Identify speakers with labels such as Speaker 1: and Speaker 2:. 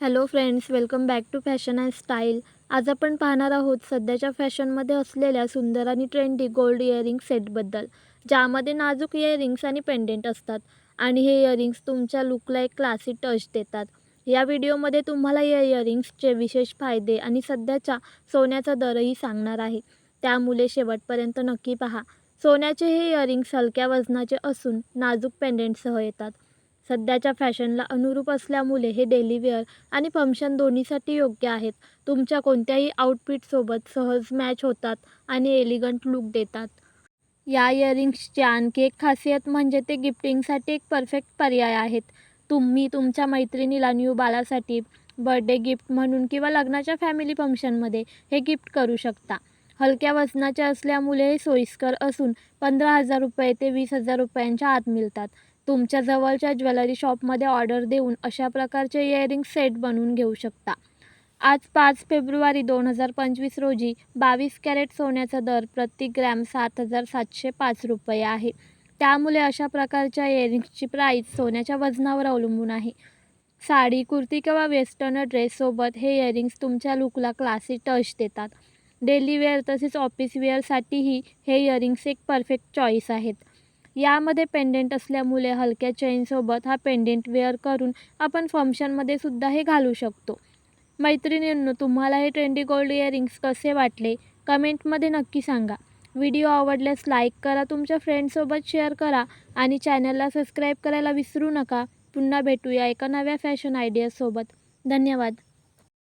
Speaker 1: Hello friends welcome back to fashion and style आज आपण पाहणार आहोत सध्याच्या फॅशनमध्ये असलेल्या सुंदर आणि ट्रेंडी गोल्ड इयरिंग सेटबद्दल ज्यामध्ये नाजूक इयरिंग्स आणि पेंडेंट असतात. आणि हे इयरिंग्स तुमच्या लुकला एक क्लासी टच देतात. या व्हिडिओमध्ये तुम्हाला या इयरिंग्सचे विशेष फायदे आणि सध्याच्या सोन्याचा दरही सांगणार आहे. त्यामुळे शेवटपर्यंत नक्की पहा. सोन्याचे हे इयरिंग्स हलक्या वजनाचे असून नाजूक पेंडेंटसह येतात. सध्याच्या फॅशनला अनुरूप असल्यामुळे हे डेली वेअर आणि फंक्शन दोन्हीसाठी योग्य आहेत. तुमच्या कोणत्याही आउटफिटसोबत सहज मॅच होतात आणि एलिगंट लुक देतात. या इयरिंग्सची आणखी एक खासियत म्हणजे ते गिफ्टिंगसाठी एक परफेक्ट पर्याय आहेत. तुम्ही तुमच्या मैत्रिणीला न्यू बालासाठी बर्थडे गिफ्ट म्हणून किंवा लग्नाच्या फॅमिली फंक्शनमध्ये हे गिफ्ट करू शकता. हलक्या वजनाचे असल्यामुळे हे सोयीस्कर असून पंधरा हजार रुपये ते वीस हजार रुपयांच्या आत मिळतात. तुमच्या जवळच्या ज्वेलरी शॉपमध्ये ऑर्डर देऊन अशा प्रकारचे इयरिंग सेट बनवून घेऊ शकता. आज पाच फेब्रुवारी दोन हजार पंचवीस रोजी बावीस कॅरेट सोन्याचा दर प्रति ग्रॅम सात हजार सातशे पाच रुपये आहे. त्यामुळे अशा प्रकारच्या इयरिंग्सची प्राईस सोन्याच्या वजनावर अवलंबून आहे. साडी कुर्ती किंवा वेस्टर्न ड्रेससोबत हे इयरिंग्स तुमच्या लुकला क्लासी टच देतात. डेली वेअर तसेच ऑफिस वेअरसाठीही हे इयरिंग्स एक परफेक्ट चॉईस आहेत. यामध्ये पेंडेंट असल्यामुळे हलक्या चेनसोबत हा पेंडेंट वेअर करून आपण फंक्शनमध्ये सुद्धा हे घालू शकतो. मैत्रिणींनो तुम्हाला हे ट्रेंडी गोल्ड इयरिंग्स कसे वाटले? कमेंटमध्ये नक्की सांगा. व्हिडिओ आवडल्यास लाईक करा तुमच्या फ्रेंडसोबत शेअर करा आणि चॅनलला सबस्क्राईब करायला विसरू नका. पुन्हा भेटूया एका नव्या फॅशन आयडियासोबत धन्यवाद.